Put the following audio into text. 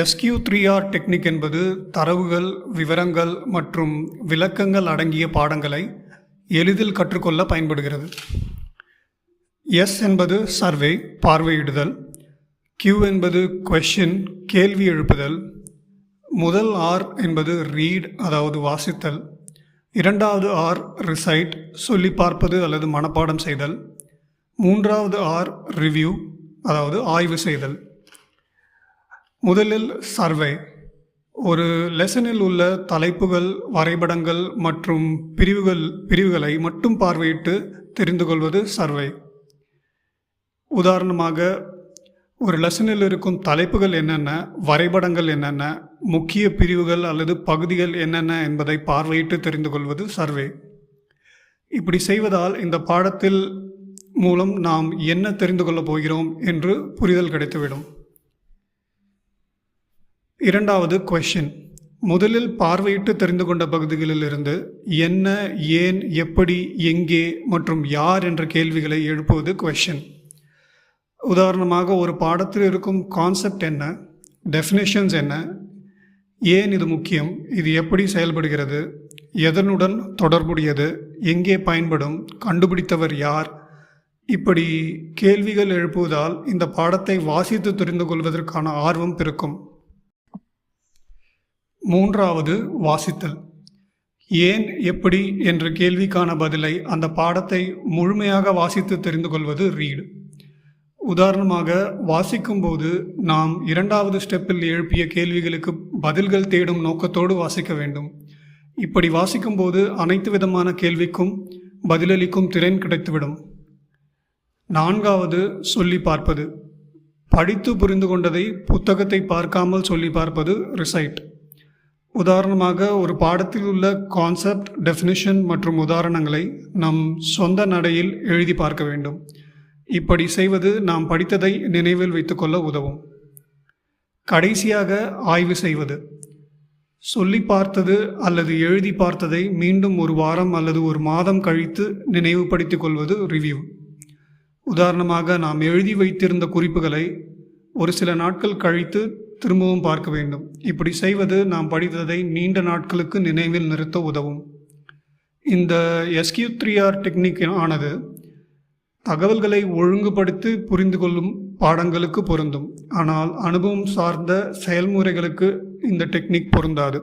எஸ்கியூ three R technique என்பது தரவுகள் விவரங்கள் மற்றும் விளக்கங்கள் அடங்கிய பாடங்களை எளிதில் கற்றுக்கொள்ள பயன்படுகிறது. எஸ் என்பது சர்வே பார்வையிடுதல். கியூ என்பது கொஷின் கேள்வி எழுப்புதல். முதல் ஆர் என்பது ரீட் அதாவது வாசித்தல். இரண்டாவது ஆர் ரிசைட் சொல்லி பார்ப்பது அல்லது மனப்பாடம் செய்தல். மூன்றாவது ஆர் ரிவ்யூ அதாவது ஆய்வு செய்தல். முதலில் சர்வே. ஒரு லெசனில் உள்ள தலைப்புகள் வரைபடங்கள் மற்றும் பிரிவுகள் பிரிவுகளை மட்டும் பார்வையிட்டு தெரிந்து கொள்வது சர்வே. உதாரணமாக ஒரு லெசனில் இருக்கும் தலைப்புகள் என்னென்ன வரைபடங்கள் என்னென்ன முக்கிய பிரிவுகள் அல்லது பகுதிகள் என்னென்ன என்பதை பார்வையிட்டு தெரிந்து கொள்வது சர்வே. இப்படி செய்வதால் இந்த பாடத்தில் மூலம் நாம் என்ன தெரிந்து கொள்ளப் போகிறோம் என்று புரிதல் கிடைத்துவிடும். இரண்டாவது கொஷின் முதலில் பார்வையிட்டு தெரிந்து கொண்ட பகுதிகளிலிருந்து என்ன ஏன் எப்படி எங்கே மற்றும் யார் என்ற கேள்விகளை எழுப்புவது கொஷின் உதாரணமாக ஒரு பாடத்தில் இருக்கும் கான்செப்ட் என்ன டெஃபினேஷன்ஸ் என்ன ஏன் இது முக்கியம் இது எப்படி செயல்படுகிறது எதனுடன் தொடர்புடையது எங்கே பயன்படும் கண்டுபிடித்தவர் யார் இப்படி கேள்விகள் எழுப்புவதால் இந்த பாடத்தை வாசித்து தெரிந்து கொள்வதற்கான ஆர்வம் பிறக்கும். மூன்றாவது வாசித்தல். ஏன் எப்படி என்ற கேள்விக்கான பதிலை அந்த பாடத்தை முழுமையாக வாசித்து தெரிந்து கொள்வது ரீடு உதாரணமாக வாசிக்கும்போது நாம் இரண்டாவது ஸ்டெப்பில் எழுப்பிய கேள்விகளுக்கு பதில்கள் தேடும் நோக்கத்தோடு வாசிக்க வேண்டும். இப்படி வாசிக்கும்போது அனைத்து விதமான கேள்விக்கும் பதிலளிக்கும் திறன் கிடைத்துவிடும். நான்காவது சொல்லி பார்ப்பது. படித்து புரிந்து கொண்டதை புத்தகத்தை பார்க்காமல் சொல்லி பார்ப்பது ரிசைட் உதாரணமாக ஒரு பாடத்தில் உள்ள கான்செப்ட் டெஃபினிஷன் மற்றும் உதாரணங்களை நம் சொந்த நடையில் எழுதி பார்க்க வேண்டும். இப்படி செய்வது நாம் படித்ததை நினைவில் வைத்துக்கொள்ள உதவும். கடைசியாக ஆய்வு செய்வது. சொல்லி பார்த்தது அல்லது எழுதி பார்த்ததை மீண்டும் ஒரு வாரம் அல்லது ஒரு மாதம் கழித்து நினைவுபடுத்திக் கொள்வது ரிவ்யூ உதாரணமாக நாம் எழுதி வைத்திருந்த குறிப்புகளை ஒரு சில நாட்கள் கழித்து திரும்பவும் பார்க்க வேண்டும். இப்படி செய்வது நாம் படித்ததை நீண்ட நாட்களுக்கு நினைவில் நிறுத்த உதவும். இந்த எஸ்கியூ த்ரீ ஆர் டெக்னிக் ஆனது தகவல்களை ஒழுங்குபடுத்தி புரிந்து கொள்ளும் பாடங்களுக்கு பொருந்தும். ஆனால் அனுபவம் சார்ந்த செயல்முறைகளுக்கு இந்த டெக்னிக் பொருந்தாது.